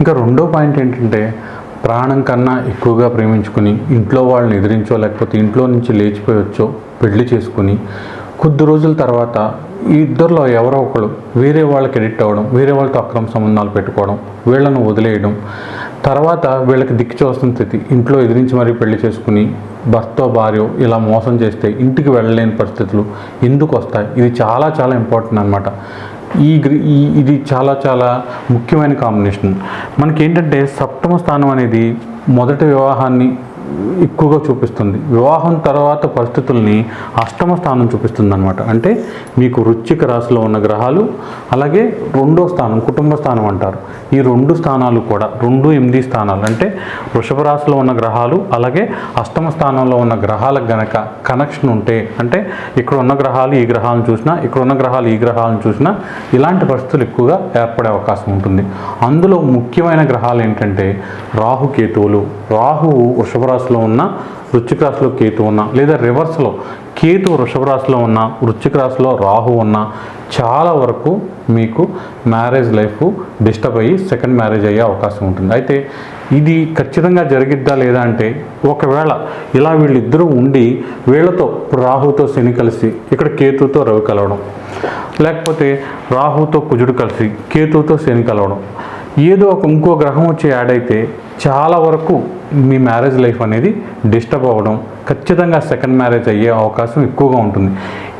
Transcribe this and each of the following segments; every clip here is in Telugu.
ఇంకా రెండో పాయింట్ ఏంటంటే ప్రాణం కన్నా ఎక్కువగా ప్రేమించుకుని ఇంట్లో వాళ్ళని ఎదిరించో లేకపోతే ఇంట్లో నుంచి లేచిపోయొచ్చో పెళ్ళి చేసుకుని కొద్ది రోజుల తర్వాత ఈ ఇద్దరిలో ఎవరో ఒకరు వేరే వాళ్ళకి ఎడిక్ట్ అవ్వడం వేరే వాళ్ళతో అక్రమ సంబంధాలు పెట్టుకోవడం వీళ్ళను వదిలేయడం తర్వాత వీళ్ళకి దిక్కు చూస్తున్న స్థితి ఇంట్లో ఎదిరించి మరీ పెళ్ళి చేసుకుని భర్త భార్య ఇలా మోసం చేస్తే ఇంటికి వెళ్ళలేని పరిస్థితులు ఎందుకు వస్తాయి? ఇది చాలా చాలా ఇంపార్టెంట్ అనమాట ఈ ఈ ఇది చాలా చాలా ముఖ్యమైన కాంబినేషన్ మనకి ఏంటంటే సప్తమ స్థానం అనేది మొదటి వివాహాన్ని ఎక్కువగా చూపిస్తుంది. వివాహం తర్వాత పరిస్థితుల్ని అష్టమ స్థానం చూపిస్తుంది అనమాట అంటే మీకు రుచిక రాశిలో ఉన్న గ్రహాలు అలాగే రెండో స్థానం కుటుంబ స్థానం అంటారు. ఈ రెండు స్థానాలు కూడా రెండు ఎనిమిది స్థానాలు అంటే వృషభ రాశిలో ఉన్న గ్రహాలు అలాగే అష్టమ స్థానంలో ఉన్న గ్రహాలకు గనక కనెక్షన్ ఉంటే అంటే ఇక్కడ ఉన్న గ్రహాలు ఈ గ్రహాలను చూసినా ఇక్కడ ఉన్న గ్రహాలు ఈ గ్రహాలను చూసినా ఇలాంటి పరిస్థితులు ఎక్కువగా ఏర్పడే అవకాశం ఉంటుంది. అందులో ముఖ్యమైన గ్రహాలు ఏంటంటే రాహు కేతువులు. రాహువు వృషభ రాశిలో ఉన్న వృశ్చిక రాశిలో కేతు ఉన్న లేదా రివర్స్లో కేతు వృషభ రాశిలో ఉన్న వృశ్చిక రాశిలో రాహు ఉన్న చాలా వరకు మీకు మ్యారేజ్ లైఫ్ డిస్టర్బ్ అయ్యి సెకండ్ మ్యారేజ్ అయ్యే అవకాశం ఉంటుంది. అయితే ఇది ఖచ్చితంగా జరిగిద్దా లేదా అంటే ఒకవేళ ఇలా వీళ్ళిద్దరూ ఉండి వీళ్ళతో ఇప్పుడు రాహుతో శని కలిసి ఇక్కడ కేతుతో రవి కలవడం లేకపోతే రాహుతో కుజుడు కలిసి కేతుతో శని కలవడం ఏదో ఒక ఇంకో గ్రహం వచ్చి యాడ్ అయితే చాలా వరకు మీ మ్యారేజ్ లైఫ్ అనేది డిస్టర్బ్ అవ్వడం ఖచ్చితంగా సెకండ్ మ్యారేజ్ అయ్యే అవకాశం ఎక్కువగా ఉంటుంది.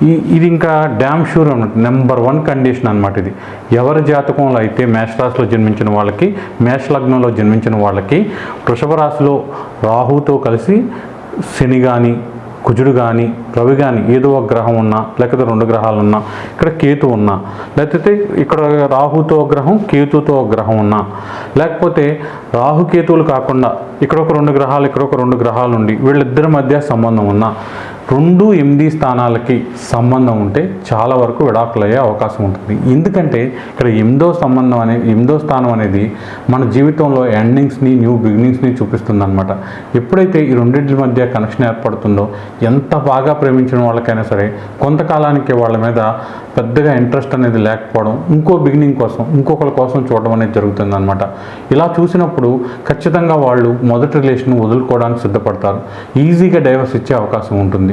ఈ ఇది ఇంకా డ్యామ్ షూర్ అన్నట్టు నెంబర్ వన్ కండిషన్ అనమాట ఇది. ఎవరి జాతకంలో అయితే మేషరాశిలో జన్మించిన వాళ్ళకి మేషలగ్నంలో జన్మించిన వాళ్ళకి వృషభ రాశిలో రాహుతో కలిసి శని కానీ కుజుడు కానీ రవి కానీ ఏదో ఒక గ్రహం ఉన్నా లేకపోతే రెండు గ్రహాలు ఉన్నా ఇక్కడ కేతు ఉన్నా లేకపోతే ఇక్కడ రాహుతో గ్రహం కేతుతో గ్రహం ఉన్నా లేకపోతే రాహు కేతువులు కాకుండా ఇక్కడ ఒక రెండు గ్రహాలు ఇక్కడ ఒక రెండు గ్రహాలు ఉండి వీళ్ళిద్దరి మధ్య సంబంధం ఉన్నా రెండు ఎనిమిది స్థానాలకి సంబంధం ఉంటే చాలా వరకు విడాకులు అయ్యే అవకాశం ఉంటుంది. ఎందుకంటే ఇక్కడ ఎనిమిదో సంబంధం అనే ఎనిమిదో స్థానం అనేది మన జీవితంలో ఎండింగ్స్ని న్యూ బిగినింగ్స్ని చూపిస్తుంది అనమాట ఎప్పుడైతే ఈ రెండింటి మధ్య కనెక్షన్ ఏర్పడుతుందో ఎంత బాగా ప్రేమించిన వాళ్ళకైనా సరే కొంతకాలానికి వాళ్ళ మీద పెద్దగా ఇంట్రెస్ట్ అనేది లేకపోవడం ఇంకో బిగినింగ్ కోసం ఇంకొకరి కోసం చూడడం అనేది జరుగుతుందన్నమాట. ఇలా చూసినప్పుడు ఖచ్చితంగా వాళ్ళు మొదటి రిలేషన్ వదులుకోవడానికి సిద్ధపడతారు. ఈజీగా డైవర్స్ ఇచ్చే అవకాశం ఉంటుంది.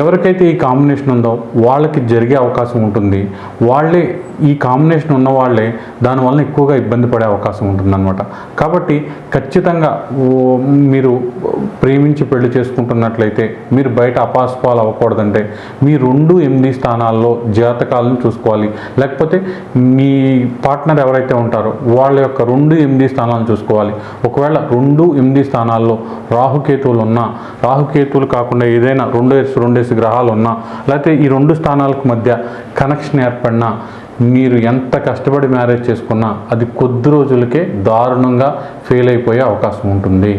ఎవరికైతే ఈ కాంబినేషన్ ఉందో వాళ్ళకి జరిగే అవకాశం ఉంటుంది. వాళ్ళే ఈ కాంబినేషన్ ఉన్న వాళ్ళే దానివల్ల ఎక్కువగా ఇబ్బంది పడే అవకాశం ఉంటుందన్నమాట. కాబట్టి ఖచ్చితంగా మీరు ప్రేమించి పెళ్ళి చేసుకుంటున్నట్లయితే మీరు బయట అపాస్పాలు అవ్వకూడదంటే మీ రెండు ఎనిమిది స్థానాల్లో జాతకాలను చూసుకోవాలి. లేకపోతే మీ పార్ట్నర్ ఎవరైతే ఉంటారో వాళ్ళ యొక్క రెండు ఎనిమిది స్థానాలను చూసుకోవాలి. ఒకవేళ రెండు ఎనిమిది స్థానాల్లో రాహుకేతువులు ఉన్నా రాహుకేతువులు కాకుండా ఏదైనా రెండు రెండు రెండేసి గ్రహాలు ఉన్నా లేకపోతే ఈ రెండు స్థానాలకు మధ్య కనెక్షన్ ఏర్పడినా మీరు ఎంత కష్టపడి మ్యారేజ్ చేసుకున్నా అది కొద్ది రోజులకే దారుణంగా ఫెయిల్ అయిపోయే అవకాశం ఉంటుంది.